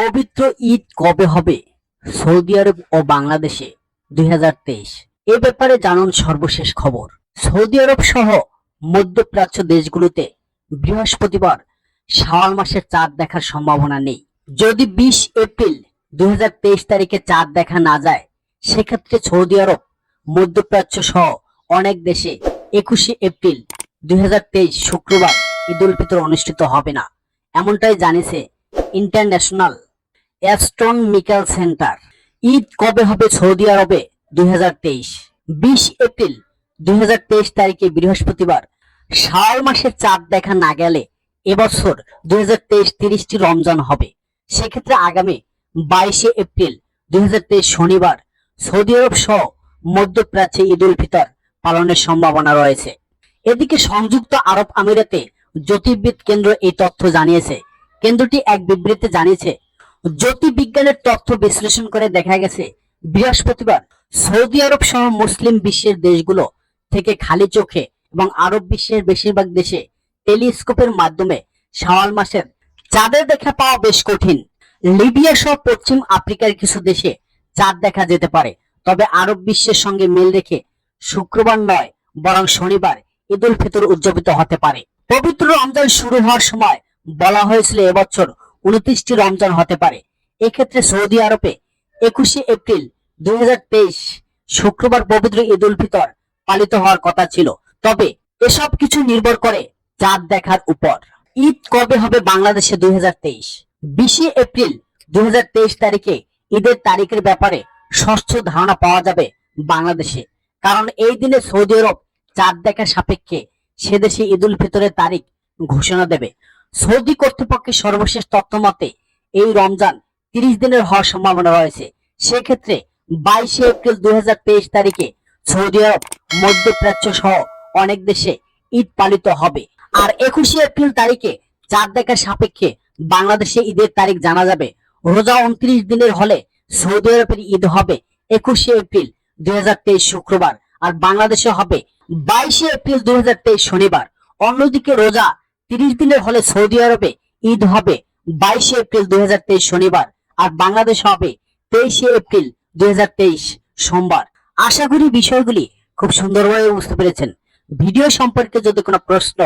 পবিত্র ঈদ কবে হবে? সৌদি আরব ও বাংলাদেশে, দুই হাজার তেইশ। এ ব্যাপারে জানুন সর্বশেষ খবর। সৌদি আরব সহ মধ্যপ্রাচ্য দেশগুলোতে বৃহস্পতিবার শাওয়াল মাসের চাঁদ দেখার সম্ভাবনা নেই। যদি বিশ এপ্রিল দুই হাজার তেইশ তারিখে চাঁদ দেখা না যায়, সেক্ষেত্রে সৌদি আরব, মধ্যপ্রাচ্য সহ অনেক দেশে একুশে এপ্রিল দুই হাজার তেইশ শুক্রবার ঈদ উল ফিতর অনুষ্ঠিত হবে না। এমনটাই জানিয়েছে ইন্টারন্যাশনাল অ্যাস্ট্রনমিক্যাল সেন্টার ঈদ কবে হবে সৌদি আরবে? দুই বিশ এপ্রিল, দুই তারিখে বৃহস্পতিবার। শাওয়াল মাসের চাঁদ দেখা না গেলে এবছর দুই হাজার তেইশ তিরিশটি রমজান হবে। সেক্ষেত্রে আগামী বাইশে এপ্রিল, দুই হাজার তেইশ শনিবার সৌদি আরব সহ মধ্যপ্রাচ্যে ঈদ উল ফিতর পালনের সম্ভাবনা রয়েছে। এদিকে সংযুক্ত আরব আমিরাতে জ্যোতির্বিদ কেন্দ্র এই তথ্য জানিয়েছে। কেন্দ্রটি এক বিবৃতিতে জানিয়েছে জ্যোতির্বিজ্ঞানের তথ্য বিশ্লেষণ করে দেখা গেছে, বৃহস্পতিবার সৌদি আরব সহ মুসলিম বিশ্বের দেশগুলো থেকে খালি চোখে এবং আরব বিশ্বের বেশিরভাগ দেশে টেলিস্কোপের মাধ্যমে শাওয়াল মাসের চাঁদের দেখা পাওয়া বেশ কঠিন। লিবিয়া সহ পশ্চিম আফ্রিকার কিছু দেশে চাঁদ দেখা যেতে পারে, তবে আরব বিশ্বের সঙ্গে মিল রেখে শুক্রবার নয়, বরং শনিবার ঈদ উল ফিতর উদযাপিত হতে পারে। পবিত্র রমজান শুরু হওয়ার সময় বলা হয়েছিল এবছর উনত্রিশটি রমজান হতে পারে। এক্ষেত্রে সৌদি আরবে একুশে এপ্রিল দুই শুক্রবার পবিত্র ঈদ উল ফিতর পালিত হওয়ার কথা ছিল। তবে এসব কিছু নির্ভর করে চাঁদ দেখার উপর। ঈদ কবে হবে বাংলাদেশে দুই হাজার তেইশ? বিশে এপ্রিল দুই হাজার তেইশ তারিখে ঈদের তারিখের ব্যাপারে ষষ্ঠ ধারণা পাওয়া যাবে বাংলাদেশে। কারণ এই দিনে সৌদি আরব চাঁদ দেখার সাপেক্ষে সে দেশে ঈদ উল ফিতরের তারিখ ঘোষণা দেবে। সৌদি কর্তৃপক্ষের সর্বশেষ তথ্য মতে এই রমজান তিরিশ দিনের হওয়ার সম্ভাবনা রয়েছে। সেক্ষেত্রে বাইশে এপ্রিল দুই হাজার তেইশ তারিখে সৌদি আরব, মধ্যপ্রাচ্য সহ অনেক দেশে ঈদ পালিত হবে। আর একুশে এপ্রিল তারিখে চাঁদ দেখার সাপেক্ষে বাংলাদেশে ঈদের তারিখ জানা যাবে। রোজা উনত্রিশ দিনের হলে সৌদি আরবের ঈদ হবে একুশে এপ্রিল দুই হাজার তেইশ শুক্রবার, আর বাংলাদেশে হবে বাইশে এপ্রিল দুই হাজার তেইশ শনিবার। অন্যদিকে রোজা তিরিশ দিনের হলে সৌদি আরবে ঈদ হবে বাইশে এপ্রিল দুই শনিবার আর বাংলাদেশ হবে তেইশে এপ্রিল দুই সোমবার। আশা করি বিষয়গুলি খুব সুন্দরভাবে বুঝতে পেরেছেন। ভিডিও সম্পর্কে যদি কোনো প্রশ্ন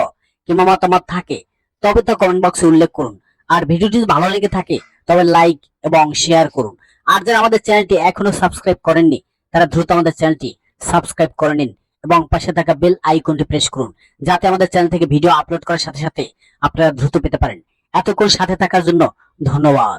কিংবা মতামত থাকে, তবে তা কমেন্ট বক্সে উল্লেখ করুন। আর ভিডিওটি ভালো লেগে থাকে, তবে লাইক এবং শেয়ার করুন। আর যারা আমাদের চ্যানেলটি এখনও সাবস্ক্রাইব করেননি, তারা দ্রুত আমাদের চ্যানেলটি সাবস্ক্রাইব করে নিন। এবং পাশে থাকা বেল আইকনটি প্রেস করুন, যাতে আমাদের চ্যানেল থেকে ভিডিও আপলোড করার সাথে সাথে আপনারা দ্রুত পেতে পারেন। এতক্ষণ সাথে থাকার জন্য ধন্যবাদ।